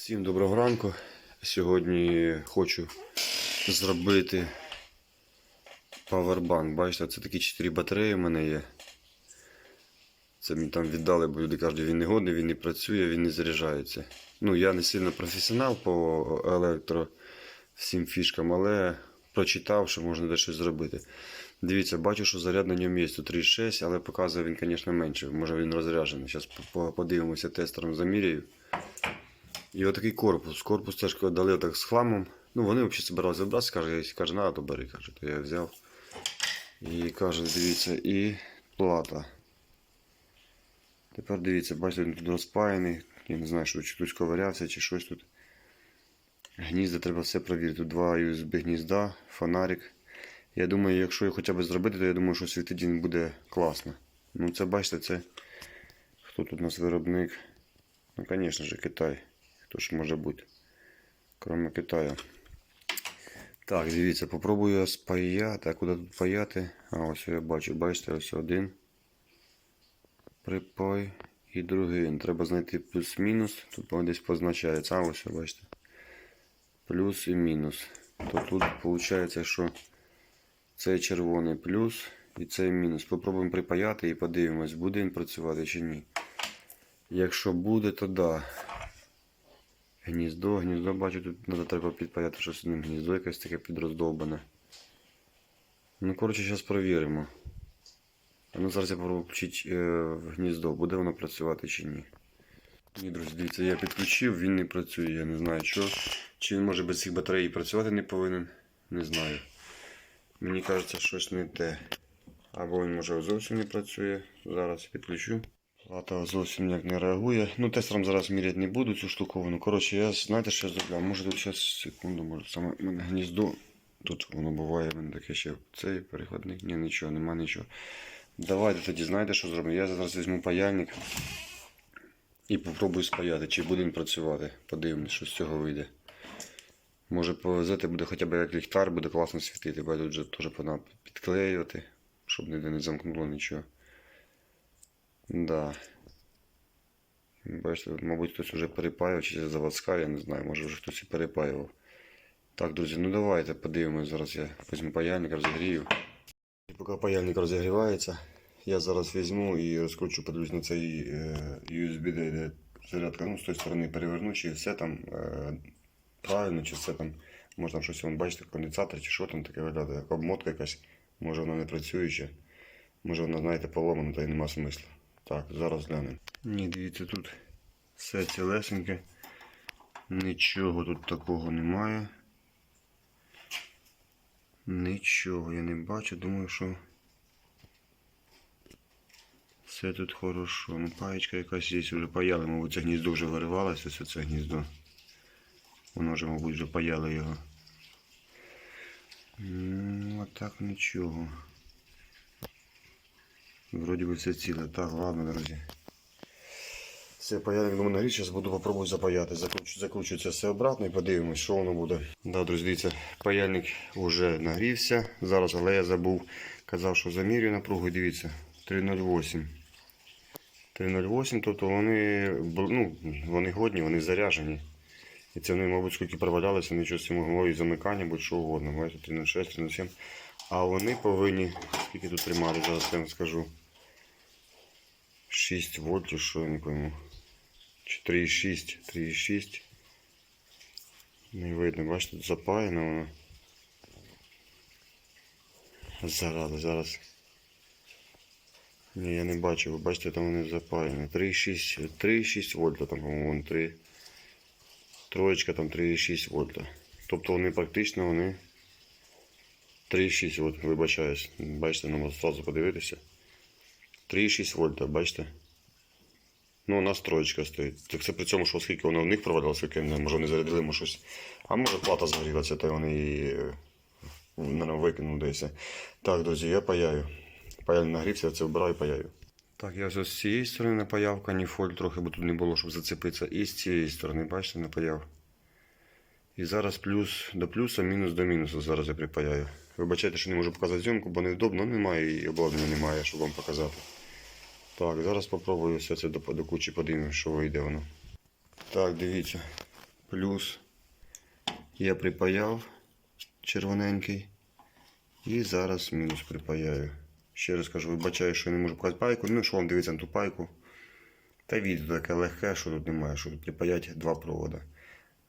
Всім доброго ранку. Сьогодні хочу зробити павербанк. Бачите, це такі 4 батареї в мене є. Це мені там віддали, бо люди кажуть, він не годний, він не працює, він не заряджається. Ну, я не сильно професіонал по електро всім фішкам, але прочитав, що можна дещо зробити. Дивіться, бачу, що заряд на ньому є 136, але показує він, звісно, менше. Може він розряджений. Зараз подивимося тестером заміряю. І отакий корпус. Корпус теж дали так з хламом. Ну, вони взагалі збиралися вибрати, каже, каже, на, то бери, каже, то я взяв. І каже, дивіться, і плата. Тепер дивіться, бачите, він тут розпаяний. Я не знаю, що чи хтось ковирявся, чи щось тут. Гнізда треба все провірити. Тут два USB гнізда, фонарик. Я думаю, якщо його хоча б зробити, то я думаю, що світить він буде класно. Ну це бачите, це. Хто тут у нас виробник? Ну, звісно ж, Китай. Хто ж може бути? Кроме Китаю. Так, дивіться, попробую спаяти. А куди тут паяти? А ось я бачу, бачите, ось один. Припай і другий. Треба знайти плюс-мінус. Тут воно десь позначається. А ось, бачите. Плюс і мінус. То тут виходить, що цей червоний плюс і цей мінус. Попробуємо припаяти і подивимось, буде він працювати чи ні. Якщо буде, то да. Гніздо, гніздо бачу, тут треба, треба підпаяти щось з ним. Гніздо якесь таке підроздовбане. Ну, коротше, зараз перевіримо. Ну зараз я попробую включити е, в гніздо, буде воно працювати чи ні. Ні, друзі, дивіться, я підключив, він не працює, я не знаю що. Чи він може без цих батарей працювати не повинен, не знаю. Мені кажеться, щось не те. Або він може зовсім не працює. Зараз підключу. Плата зовсім ніяк не реагує. Ну, тестером зараз міряти не буду цю штуковину. Коротше, я знаєте, що я зроблю? Може тут зараз секунду, може саме в мене гніздо. Тут воно буває, в мене таке ще цей переходник. Ні, нічого, нема нічого. Давайте тоді знаєте, що зроблю? Я зараз візьму паяльник і попробую спаяти, чи буде він працювати. Подивимось, що з цього вийде. Може повезете, буде хоча б як ліхтар, буде класно світити, бо тут вже теж підклеювати, щоб ніде не замкнуло нічого. Да. Бачите, мабуть, хтось вже перепаював, чи це заводська, я не знаю, може вже хтось і перепаював. Так, друзі, ну давайте подивимось. Зараз я візьму паяльник, розігрію. І поки паяльник розігрівається, я зараз візьму і розкручу, подивлюсь на цей е, USB, де зарядка. Ну, з тої сторони переверну, чи все там е, правильно, чи все там. Може там щось, вон, бачите, конденсатор, чи що там таке виглядає, як обмотка якась. Може вона не працююча. Може вона, знаєте, поломана, та й нема смисла. Так, зараз глянемо. Ні, дивіться, тут все цілесеньке. Нічого тут такого немає. Нічого я не бачу, думаю, що все тут хорошо. Ну, паєчка якась здесь вже паяли, мабуть, це гніздо вже виривалося, ось це гніздо. Воно вже, мабуть, вже паяли його. Ну, а так нічого. Вроді би все ціле. Так, ладно, друзі. Все, паяльник думаю нагрів, зараз буду попробую запаяти. Закручу, закручу це все обратно і подивимось, що воно буде. Да, друзі, дивіться, паяльник вже нагрівся. Зараз, але я забув, казав, що замірюю напругу, дивіться, 308. 308, тобто вони, ну, вони годні, вони заряжені. І це вони, мабуть, скільки провалялися, нічого з цим могло і замикання, будь що угодно. Бачите, 306, 307. А вони повинні, скільки тут тримати, зараз я вам скажу. 6 вольт, що я не пойму. Чи 3,6, 3,6. Не видно, бачите, тут запаяно воно. Зараз, зараз. Ні, я не бачу, ви бачите, там вони запаяні. 3,6, 3,6 вольта там, по-моєму, 3. Троєчка там 3,6 вольта. Тобто вони практично вони 3,6 вольт, вибачаюсь. Бачите, нам одразу подивитися. 3,6 вольта, бачите? Ну, у нас троєчка стоїть. Так це при цьому, що скільки воно в них провалилося, скільки, не, може вони зарядили ми щось. А може плата згорілася, то вони її е, викинули десь. Так, друзі, я паяю. Паяльник нагрівся, я це вбираю і паяю. Так, я ось з цієї сторони напаяв каніфоль трохи, бо тут не було, щоб зацепитися. І з цієї сторони, бачите, напаяв. І зараз плюс до плюса, мінус до мінусу. Зараз я припаяю. Вибачайте, що не можу показати зйомку, бо невдобно, немає і обладнання немає, щоб вам показати. Так, зараз спробую все це до, до кучі подивимось, що вийде воно. Так, дивіться. плюс. Я припаяв червоненький. І зараз мінус припаяю. Ще раз кажу, вибачаю, що я не можу показати пайку. Ну, що вам дивиться на ту пайку. Та відео таке легке, що тут немає, що тут припаяти два провода.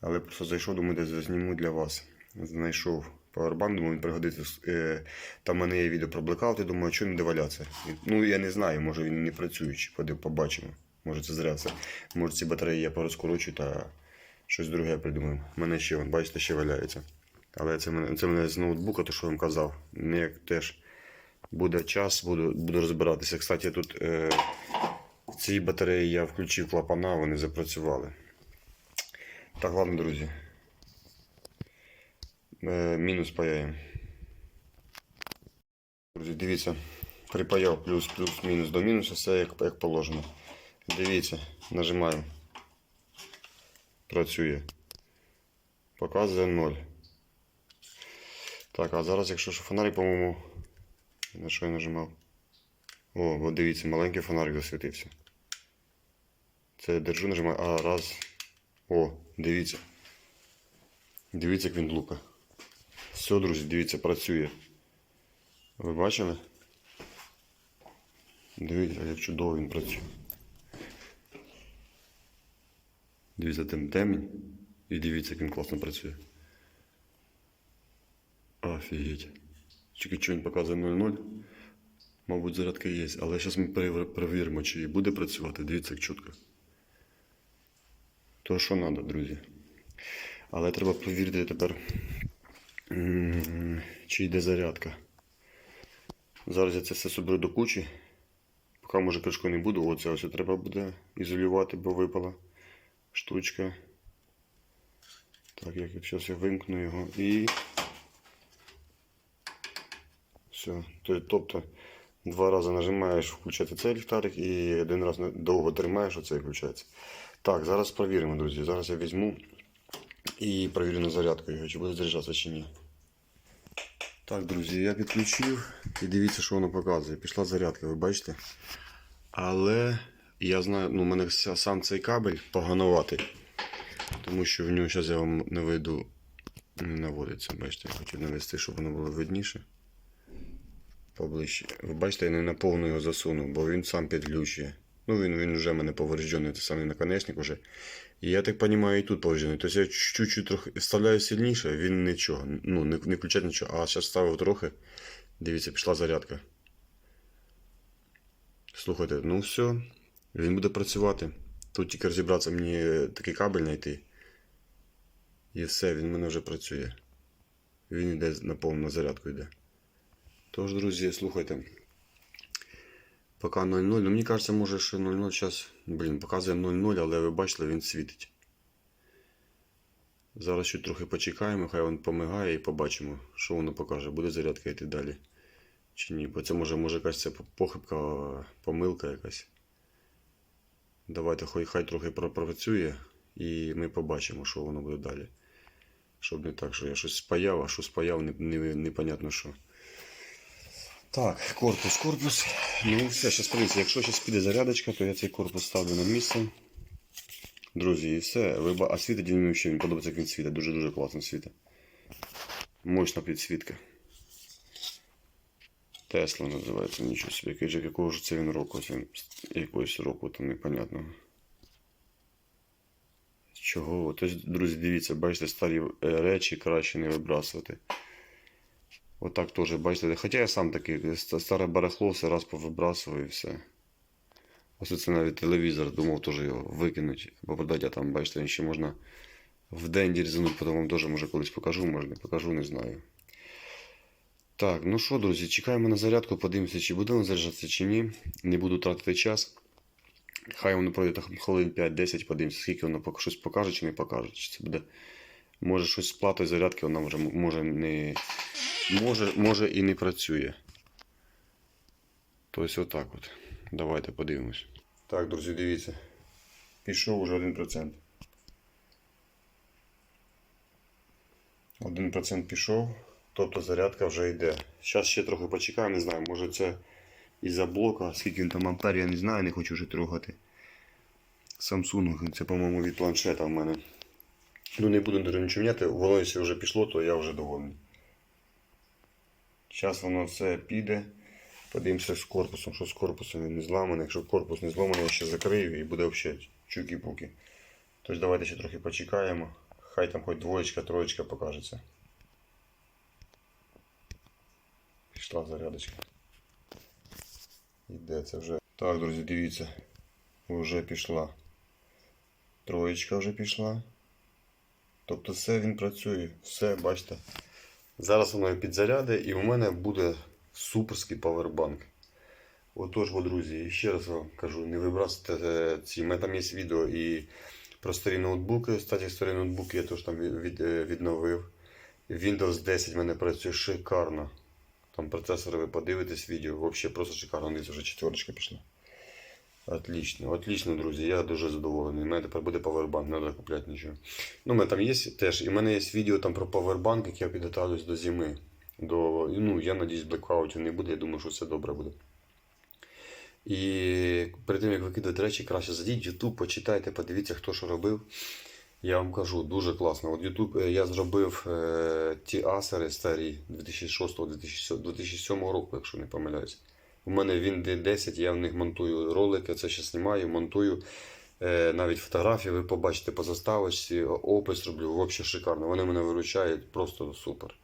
Але просто зайшов, думаю, десь зазніму для вас. Знайшов павербанк, думаю, він пригодиться. Е, Там в мене є відео про блекаути, думаю, що не довалятися. Ну, я не знаю, може він не працюючий, побачимо. Може це зря все. Може ці батареї я порозкорочу та щось друге придумаю. У мене ще, вон, бачите, ще валяється. Але це мене, це мене з ноутбука, то що я вам казав. Не як теж буде час, буду, буду розбиратися. Кстати, тут е, в цій батареї я включив клапана, вони запрацювали. Так, ладно, друзі. Е, мінус паяємо. Друзі, дивіться, припаяв плюс, плюс, мінус до мінуса, все як, як положено. Дивіться, нажимаємо. Працює. Показує 0. Так, а зараз, якщо що фонарик, по-моєму. На що я нажимав? О, от дивіться, маленький фонарик засвітився. Це я держу, нажимаю. А, раз. О, дивіться. Дивіться, як він лупа. Все, друзі, дивіться, працює. Ви бачили? Дивіться, як чудово він працює. Дивіться, там темінь. І дивіться, як він класно працює. Офігеть. Тільки що він показує 0,0. Мабуть, зарядка є. Але зараз ми перевіримо, чи буде працювати. Дивіться, як чітко. То, що треба, друзі. Але треба перевірити тепер, чи йде зарядка. Зараз я це все соберу до кучі. Поки може кришку не буду, оце ось треба буде ізолювати, бо випала штучка. Так, як зараз я вимкну його і. Все. Тобто два рази нажимаєш включати цей ліхтарик і один раз довго тримаєш, оцей включається. Так, зараз перевіримо, друзі. Зараз я візьму і перевірю на зарядку його, чи буде заряджатися чи ні. Так, друзі, я підключив і дивіться, що воно показує. Пішла зарядка, ви бачите? Але я знаю, ну, у мене сам цей кабель погануватий. Тому що в нього зараз я вам. Не наводиться, бачите, я хотів навести, щоб воно було видніше. Поближче. Ви бачите, я не на повну його засунув, бо він сам підключує. Ну, він, він вже в мене повреждений, це самий наконечник уже. І я так розумію, і тут повреждений. Тобто я чуть-чуть трохи вставляю сильніше, він нічого. Ну, не, не включать нічого. А зараз ставив трохи. Дивіться, пішла зарядка. Слухайте, ну все, він буде працювати. Тут тільки розібратися мені такий кабель знайти. І все, він в мене вже працює. Він йде на повну зарядку йде. Тож, друзі, слухайте. Поки 0,0. Ну, мені кажеться, може, що 0,0 зараз, блін, показує 0,0, але ви бачили, він світить. Зараз ще трохи почекаємо, хай він помигає і побачимо, що воно покаже. Буде зарядка йти далі. Чи ні? Бо це може, може якась це похибка, помилка якась. Давайте хай, хай трохи пропрацює і ми побачимо, що воно буде далі. Щоб не так, що я щось спаяв, а що спаяв, не, не, непонятно що. Так, корпус, корпус. Ну все, зараз подивіться, якщо зараз піде зарядочка, то я цей корпус ставлю на місце. Друзі, і все. Ви, а світить він мені мені подобається, як він світить. Дуже-дуже класно світить. Мощна підсвітка. Тесла називається, нічого собі. Же- Якого ж це він року? Це якогось року там непонятного. Чого? Тобто, друзі, дивіться, бачите, старі е, речі краще не вибрасувати. Отак теж, бачите. Хоча я сам такий старе барахло все раз повибрасував і все. Ось це навіть телевізор, думав теж його викинути, або продати, а там, бачите, він ще можна в день дірзануть, потім вам теж може колись покажу, може не покажу, не знаю. Так, ну що, друзі, чекаємо на зарядку, подивимося, чи буде воно заряджатися, чи ні. Не буду тратити час. Хай воно пройде хвилин 5-10, подивимося, скільки воно щось покаже чи не покаже. Чи це буде. Може щось з платою зарядки, вона може, може не. Може, може і не працює. Тобто отак от. Давайте подивимось. Так, друзі, дивіться. Пішов уже 1%. 1% пішов, тобто зарядка вже йде. Зараз ще трохи почекаємо, не знаю, може це із-за блока, скільки він там ампер, я не знаю, не хочу вже трогати. Samsung, це, по-моєму, від планшета в мене. Ну, не буду дуже нічого міняти, воно якщо вже пішло, то я вже довольний. Зараз воно все піде. Подивимося з корпусом, що з корпусом він не зламаний. Якщо корпус не зламаний, я ще закрию і буде взагалі чуки-пуки. Тож давайте ще трохи почекаємо. Хай там хоч двоєчка, троєчка покажеться. Пішла зарядочка. Іде це вже. Так, друзі, дивіться. Вже пішла. Троєчка вже пішла. Тобто все він працює, все, бачите. Зараз воно підзаряде і у мене буде суперський павербанк. Отож, бо, друзі, ще раз вам кажу, не вибрасуйте е, ці. У мене там є відео і про старі ноутбуки. Кстати, старі ноутбуки я теж там від, е, відновив. Windows 10 в мене працює шикарно. Там процесори ви подивитесь відео, взагалі просто шикарно. Дивіться, вже четверочка пішла. Отлично, отлично, друзі. Я дуже задоволений. У мене тепер буде павербанк, не треба купляти нічого. Ну, у мене там є теж. І в мене є відео там про павербанк, як я підготовлюсь до зими. До, ну, я надіюсь, блекаутів не буде. Я думаю, що все добре буде. І перед тим, як викидати речі, краще зайдіть в YouTube, почитайте, подивіться, хто що робив. Я вам кажу, дуже класно. От YouTube е, я зробив е, ті асери старі 2006-2007 року, якщо не помиляюсь. У мене він D10, я в них монтую ролики, це ще знімаю, монтую. Е, навіть фотографії ви побачите по заставочці, опис роблю, взагалі шикарно. Вони мене виручають просто супер.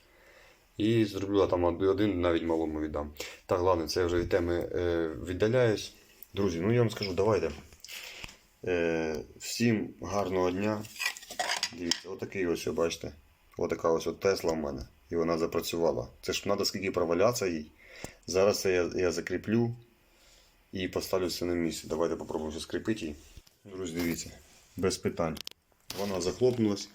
І зроблю там один навіть малому віддам. Так, ладно, це я вже від теми е, віддаляюсь. Друзі, ну я вам скажу, давайте. Е, всім гарного дня. Дивіться, отакий ось, бачите. Отака ось от Тесла в мене. І вона запрацювала. Це ж треба скільки провалятися їй. Зараз я, я закріплю і поставлю все на місце. Давайте попробуємо скріпити її. Друзі, дивіться, без питань. Вона захлопнулась.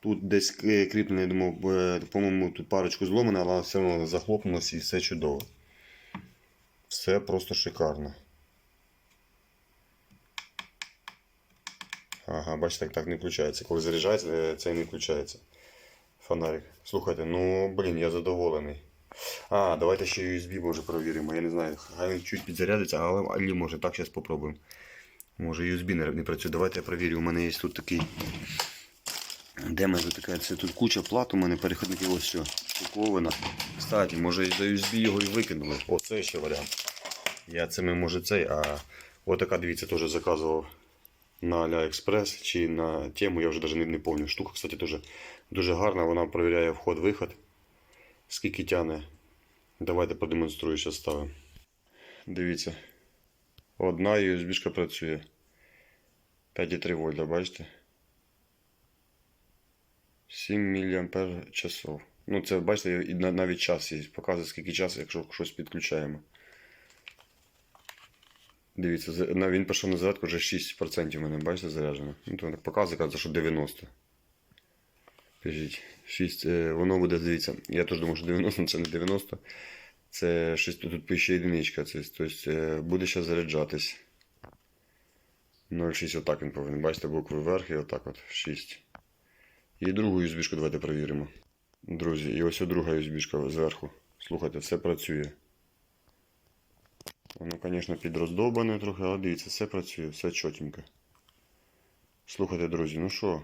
Тут десь е, кріплення, я думав, е, по-моєму, тут парочку зломана, але все одно захлопнулась і все чудово. Все просто шикарно. Ага, бачите, так, так не включається. Коли заряджається, е, це не включається. Фонарик. Слухайте, ну блін, я задоволений. А, давайте ще USB може перевіримо. Я не знаю, хай чуть підзарядиться, але але може так зараз спробуємо. Може USB не, не працює. Давайте я перевірю. У мене є тут такий. Де мене така? Це тут куча плат, у мене переходники ось все. Упакована. Кстати, може і за USB його і викинули. О, це ще варіант. Я цими може цей, а отака, дивіться, теж заказував на AliExpress чи на тему, я вже навіть не, пам'ятаю. Штука, кстати, дуже, дуже гарна, вона перевіряє вход-виход. Скільки тяне. Давайте продемонструю, що ставимо. Дивіться. Одна USB працює. 5,3 вольта, бачите? 7 мАч. Ну, це бачите, і навіть час є. Показує, скільки часу, якщо щось підключаємо. Дивіться, він пішов на зарядку вже 6% в мене, бачите, заряджено. Ну, то показує, каже, що 90. Кажіть, 6, е, воно буде, дивіться, я теж думав, що 90, це не 90. Це 6, тут пише единичка, це, тобто буде ще заряджатись. 0,6 отак він повинен. Бачите, букви вверх і отак от 6. І другу USB давайте перевіримо. Друзі, і ось друга USB зверху. Слухайте, все працює. Воно, звісно, підроздовбане трохи, але дивіться, все працює, все чотенько. Слухайте, друзі, ну що?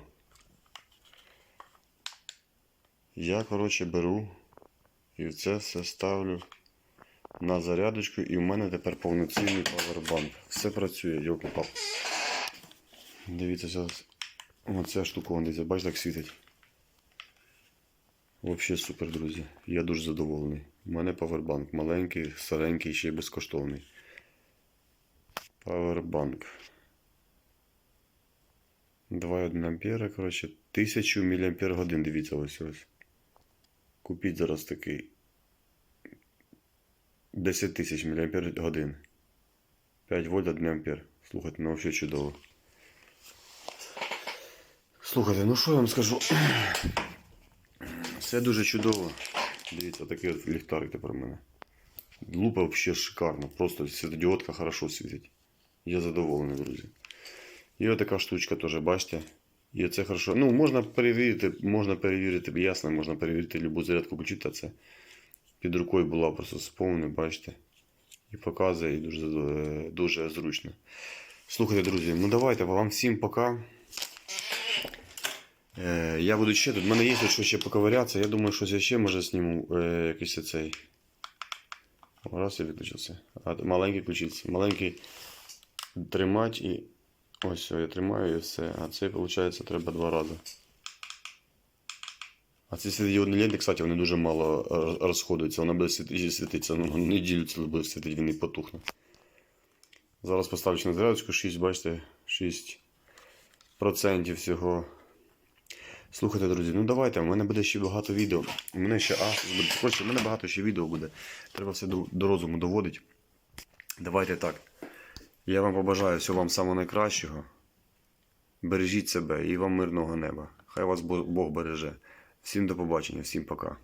Я, коротше, беру і це все ставлю на зарядочку, і в мене тепер повноцінний павербанк. Все працює, йоки пап. Дивіться зараз. Оця штука, вон, дивіться, бачите, як світить. Взагалі супер, друзі. Я дуже задоволений. У мене павербанк. Маленький, старенький, ще й безкоштовний. Павербанк. 2,1 ампера, коротше, 1000 мАч, дивіться ось ось. Купіть зараз такий. 10 тисяч мАч. 5 вольт 1 ампер. Слухайте, ну взагалі чудово. Слухайте, ну що я вам скажу? Все дуже чудово. Дивіться, такий от ліхтарик тепер у мене. Лупа взагалі шикарна. Просто світодіодка хорошо світить. Я задоволений, друзі. І отака штучка теж, бачите. І це хорошо. Ну, можна перевірити, можна перевірити, ясно, можна перевірити любу зарядку включити, а це під рукою була просто сповнена, бачите. І показує, і дуже, е, дуже зручно. Слухайте, друзі, ну давайте, вам всім пока. Е, я буду ще тут. У мене є тут що ще поковирятися. Я думаю, щось я ще може зніму е, якийсь цей. Раз і виключився. А маленький включився. Маленький тримати і. Ось все, я тримаю і все. А цей, виходить, треба два рази. А ці світлодіодні ленти, кстати, вони дуже мало роз- розходуються. Вона буде світи- світитися, ну, неділю цілу буде світити, він і потухне. Зараз поставлю на зарядочку 6, бачите, 6% всього. Слухайте, друзі, ну давайте, у мене буде ще багато відео. У мене ще а. Коротше, у мене багато ще відео буде. Треба все до, до розуму доводити. Давайте так. Я вам побажаю всього вам самого найкращого. Бережіть себе і вам мирного неба. Хай вас Бог береже. Всім до побачення, всім пока.